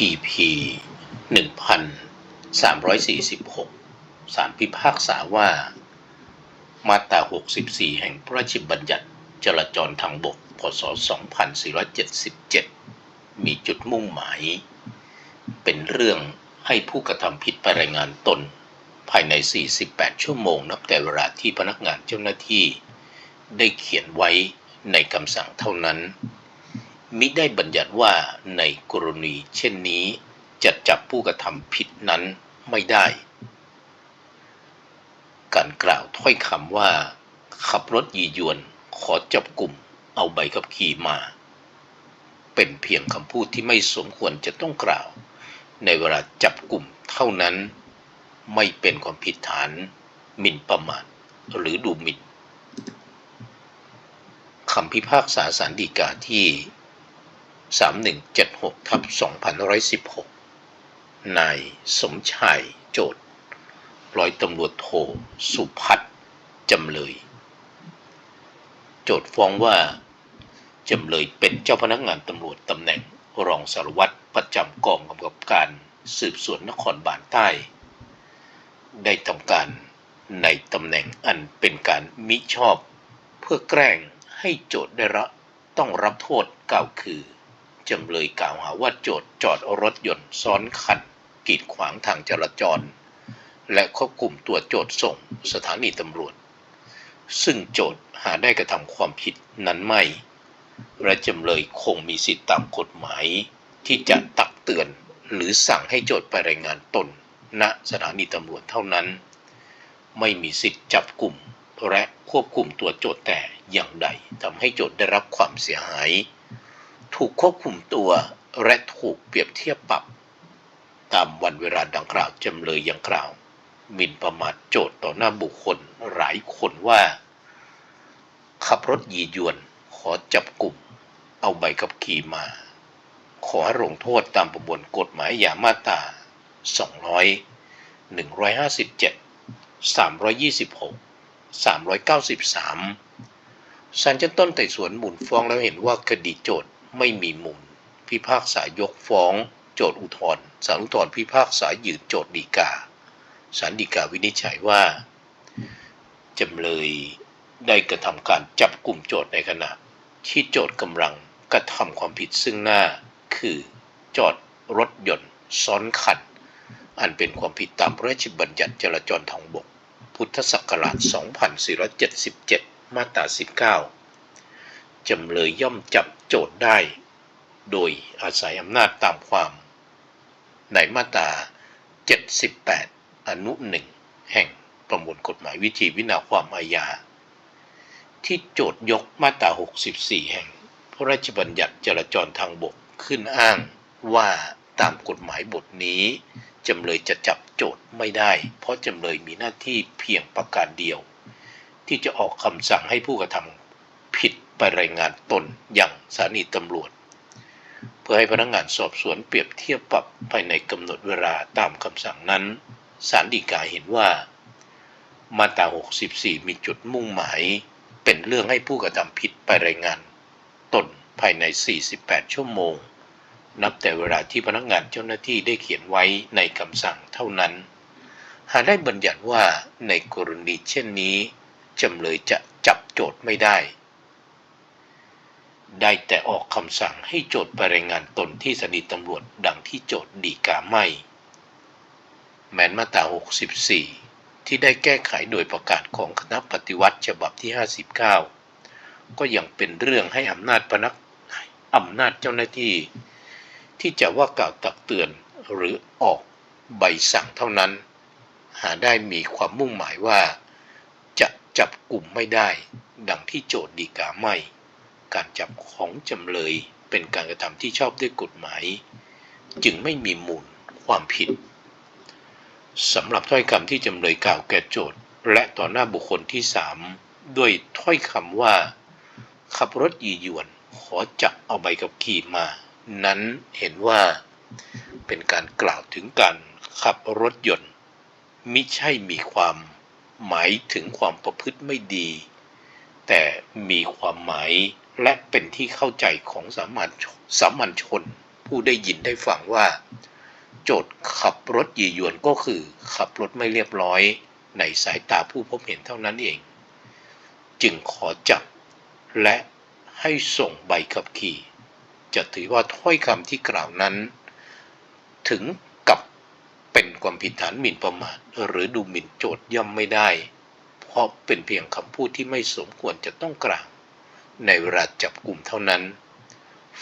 EP 1346 สารพิพากษาว่า มาตรา 64 แห่งพระราชบัญญัติจราจรทางบก พศ 2477 มีจุดมุ่งหมาย เป็นเรื่องให้ผู้กระทำผิดไปรายงานตน ภายใน 48 ชั่วโมง นับแต่เวลาที่พนักงานเจ้าหน้าที่ ได้เขียนไว้ในคำสั่งเท่านั้น มิได้บัญญัติว่าในกรณีเช่นนี้จะจับผู้กระทำผิดนั้นไม่ได้ การกล่าวถ้อยคำว่า ขับรถยียวนขอจับกลุ่มเอาใบขับขี่มา เป็นเพียงคำพูดที่ไม่สมควรจะต้องกล่าว ในเวลาจับกลุ่มเท่านั้น ไม่เป็นความผิดฐานหมิ่นประมาทหรือดูหมิ่นคำพิพากษาสารดีกาที่ 3176ทับ2516 นายสมชายโจทย์ร้อยตำรวจโทสุพัฒน์จำเลย โจทย์ฟ้องว่า จำเลยเป็นเจ้าพนักงานตำรวจตำแหน่งรองสารวัตรประจำกองกำกับการสืบสวนนครบาลใต้ ได้ทำการในตำแหน่งอันเป็นการมิชอบ เพื่อแกล้งให้โจทย์ได้รับต้องรับโทษกล่าวคือ จำเลยกล่าวหาว่าโจทย์จอดรถยนต์ซ้อนคันกีดขวางทางจราจร และควบคุมตัวโจทย์ส่งสถานีตำรวจ ซึ่งโจทย์หาได้กระทำความผิดนั้นไม่ และจำเลยคงมีสิทธิตามกฎหมาย ที่จะตักเตือนหรือสั่งให้โจทย์ไปรายงานตน ณสถานีตำรวจเท่านั้น ไม่มีสิทธิ์จับกลุ่มและควบคุมตัวโจทย์แต่อย่างใดทำให้โจทย์ได้รับความเสียหาย ถูกควบคุมตัวและถูกเปรียบเทียบปรับ ตามวันเวลาดังกล่าวจำเลยยังกล่าวหมิ่นประมาทโจทย์ต่อหน้าบุคคลหลายคนว่า ขับรถยียวน ขอจับกลุ่ม เอาใบขับขี่มา ขอให้ลงโทษตามประมวลกฎหมายยามาตรา200 157 326 393ศาลชั้นต้นไต่สวนหมุนฟ้องแล้วเห็นว่าคดีโจทย์ ไม่มีมูลพิพากษายกฟ้อง โจทอุทธรศาลอุทธรพิพากษายืนโจทย์ฎีกาศาลฎีกาวินิจฉัยว่าจำเลยได้กระทำการจับกลุ่มโจทในขณะ ที่โจทกำลังกระทำความผิดซึ่งหน้า คือจอดรถยนต์ซ้อนคันอันเป็นความผิดตามพระราชบัญญัติจราจรทางบก พุทธศักราช 2477 มาตรา 19 จำเลยย่อมจับ จทย์ได้ โดยอาศัยอำนาจตามความ ในมาตรา 78 อนุหนึ่งแห่งประมวลกฎหมายวิธีวินาความอาญา ที่โจทย์ยกมาตรา 64 แห่ง พระราชบัญญัติจราจรทางบกขึ้นอ้างว่าตามกฎหมายบทนี้จำเลยจะจับโจทย์ไม่ได้ เพราะจำเลยมีหน้าที่เพียงประการเดียว ที่จะออกคำสั่งให้ผู้กระทำผิด ไปรายงานตนอย่างสถานีตำรวจ เพื่อให้พนักงานสอบสวนเปรียบเทียบปรับภายในกำหนดเวลาตามคำสั่งนั้นศาลฎีกาเห็นว่า มาตรา 64 มีจุดมุ่งหมาย เป็นเรื่องให้ผู้กระทำผิดไปรายงาน ตนภายใน 48 ชั่วโมง นับแต่เวลาที่พนักงานเจ้าหน้าที่ได้เขียนไว้ในคำสั่งเท่านั้น หากได้บัญญัติว่าในกรณีเช่นนี้จำเลยจะจับโจทย์ไม่ได้ ได้แต่ออกคำสั่งให้โจทย์ไปรายงานตนที่สถานีตำรวจดังที่โจทย์ดีกาไม่ แม้นมาตรา 64 ที่ได้แก้ไขโดยประกาศของคณะปฏิวัติฉบับที่ 59 ก็ยังเป็นเรื่องให้อำนาจพนักอำนาจเจ้าหน้าที่ ที่จะว่ากล่าวตักเตือนหรือออกใบสั่งเท่านั้น หาได้มีความมุ่งหมายว่า จะจับกลุ่มไม่ได้ ดังที่โจทย์ดีกาไม่ การจับของจำเลยเป็นการกระทำที่ชอบด้วยกฎหมาย จึงไม่มีมูลความผิดสำหรับถ้อยคำที่จำเลยกล่าวแก่โจทย์และต่อหน้าบุคคลที่สามด้วยถ้อยคำว่า ขับรถยียวน ขอจับเอาใบกับขี่มา นั้นเห็นว่า เป็นการกล่าวถึงการขับรถยนต์มิใช่มีความหมายถึงความประพฤติไม่ดี แต่มีความหมาย และเป็นที่เข้าใจของสามัญสามัญชน ผู้ได้ยินได้ฟังว่า โจทย์ขับรถยียวนก็คือขับรถไม่เรียบร้อยในสายตาผู้พบเห็นเท่านั้นเอง จึงขอจับ และให้ส่งใบขับขี่ จะถือว่าถ้อยคำที่กล่าวนั้น ถึงกับเป็นความผิดฐานหมิ่นประมาทหรือดูหมิ่นโจทย์ย่อมไม่ได้ เพราะเป็นเพียงคำพูดที่ไม่สมควรจะต้องกล่าว ในเวลาจับกลุ่มเท่านั้น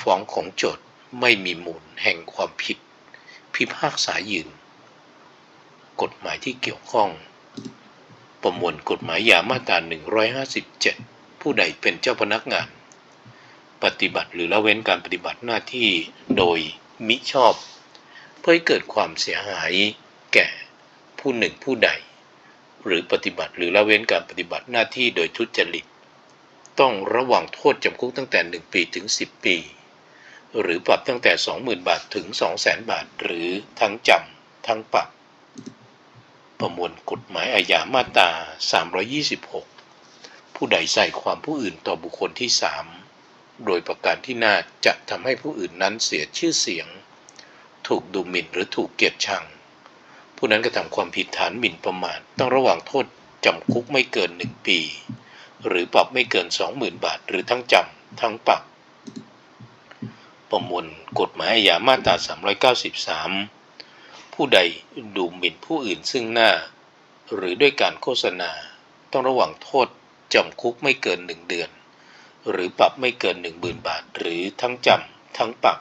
ฟ้องของโจทย์ไม่มีมูลแห่งความผิด พิพากษายืน กฎหมายที่เกี่ยวข้อง ประมวลกฎหมายยามาตรา157 ผู้ใดเป็นเจ้าพนักงาน ปฏิบัติหรือละเว้นการปฏิบัติหน้าที่โดยมิชอบ เพื่อให้เกิดความเสียหายแก่ผู้หนึ่งผู้ใด หรือปฏิบัติหรือละเว้นการปฏิบัติหน้าที่โดยทุจริต ต้องระวังโทษจำคุกตั้งแต่ 1 ปีถึง 10 ปี หรือปรับตั้งแต่ 20,000 บาทถึง 200,000 บาท หรือทั้งจำทั้งปรับ ประมวลกฎหมายอาญามาตรา 326 ผู้ใดใส่ความผู้อื่นต่อบุคคลที่ 3 โดยประการที่น่าจะทำให้ผู้อื่นนั้นเสียชื่อเสียง ถูกดูหมิ่นหรือถูกเกลียดชัง ผู้นั้นกระทำความผิดฐานหมิ่นประมาทต้องระหว่างโทษจำคุกไม่เกิน 1 ปี หรือปรับไม่เกิน 20,000 บาท หรือทั้งจำทั้งปรับ ประมวลกฎหมายอาญามาตรา393 ผู้ใดดูหมิ่นผู้อื่นซึ่งหน้า หรือด้วยการโฆษณา ต้องระว่างโทษจำคุกไม่เกิน 1 เดือน หรือปรับไม่เกิน 10,000 บาท หรือทั้งจำทั้งปรับ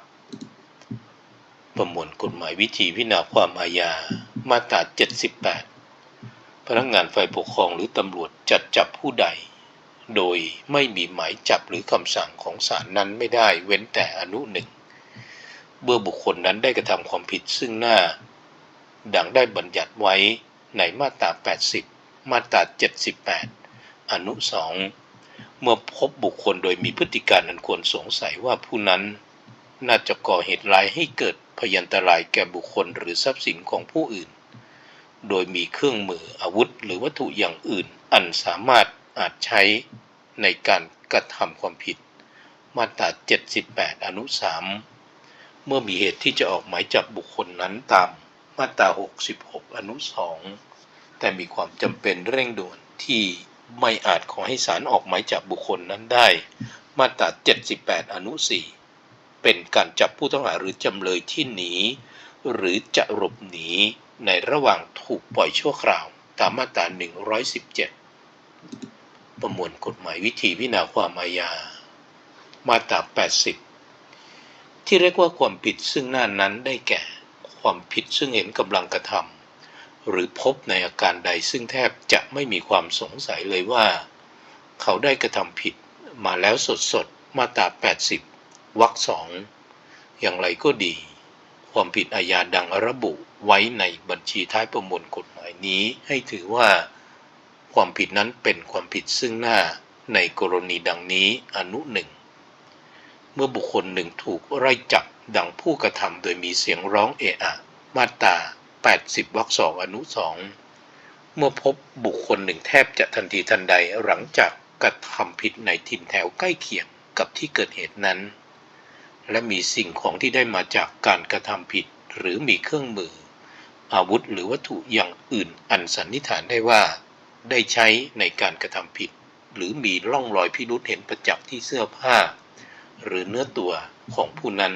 ประมวลกฎหมายวิธีพิจารณาความอาญามาตรา78พนักงานฝ่ายปกครองหรือตำรวจจัดจับผู้ใด โดยไม่มีหมายจับหรือคำสั่งของศาลนั้นไม่ได้เว้นแต่อนุหนึ่งเมื่อบุคคลนั้นได้กระทำความผิดซึ่งหน้า ดังได้บัญญัติไว้ในมาตรา 80 มาตรา 78 อนุ 2 เมื่อพบบุคคลโดยมีพฤติการอันควรสงสัยว่าผู้นั้น น่าจะก่อเหตุร้ายให้เกิดพยันตรายแก่บุคคลหรือทรัพย์สินของผู้อื่น โดยมีเครื่องมืออาวุธหรือวัตถุอย่างอื่นอันสามารถอาจใช้ ในการกระทำความผิด มาตรา 78 อนุ 3 เมื่อมีเหตุที่จะออกหมายจับบุคคลนั้นตามมาตรา 66 อนุ 2 แต่มีความจำเป็นเร่งด่วนที่ไม่อาจขอให้ศาลออกหมายจับบุคคลนั้นได้ มาตรา 78 อนุ 4 เป็นการจับผู้ต้องหาหรือจำเลยที่หนี หรือจะหลบหนีในระหว่างถูกปล่อยชั่วคราว ตามมาตรา 117 ประมวลกฎหมายวิธีพิจารณาความอาญา มาตรา 80 ที่เรียกว่าความผิดซึ่งหน้านั้นได้แก่ ความผิดซึ่งเห็นกำลังกระทำหรือพบในอาการใดซึ่งแทบจะไม่มีความสงสัยเลยว่า เขาได้กระทำผิดมาแล้วสดสดๆมาตรา 80 วรรคสองอย่างไรก็ดี ความผิดอาญาดังระบุไว้ในบัญชีท้ายประมวลกฎหมายนี้ให้ถือว่า ความผิดนั้นเป็นความผิดซึ่งหน้าในกรณีดังนี้อนุหนึ่ง เมื่อบุคคลหนึ่งถูกไล่จับดังผู้กระทำโดยมีเสียงร้องเอะอะมาตรา80วรรคสองอนุสองเมื่อพบบุคคลหนึ่งแทบจะทันทีทันใดหลังจากกระทำผิดในถิ่นแถวใกล้เคียงกับที่เกิดเหตุนั้น และมีสิ่งของที่ได้มาจากการกระทำผิดหรือมีเครื่องมือ อาวุธหรือวัตถุอย่างอื่นอันสันนิษฐานได้ว่า ได้ใช้ในการกระทำผิด หรือมีร่องรอยพิรุษเห็นประจักษ์ที่เสื้อผ้า หรือเนื้อตัวของผู้นั้น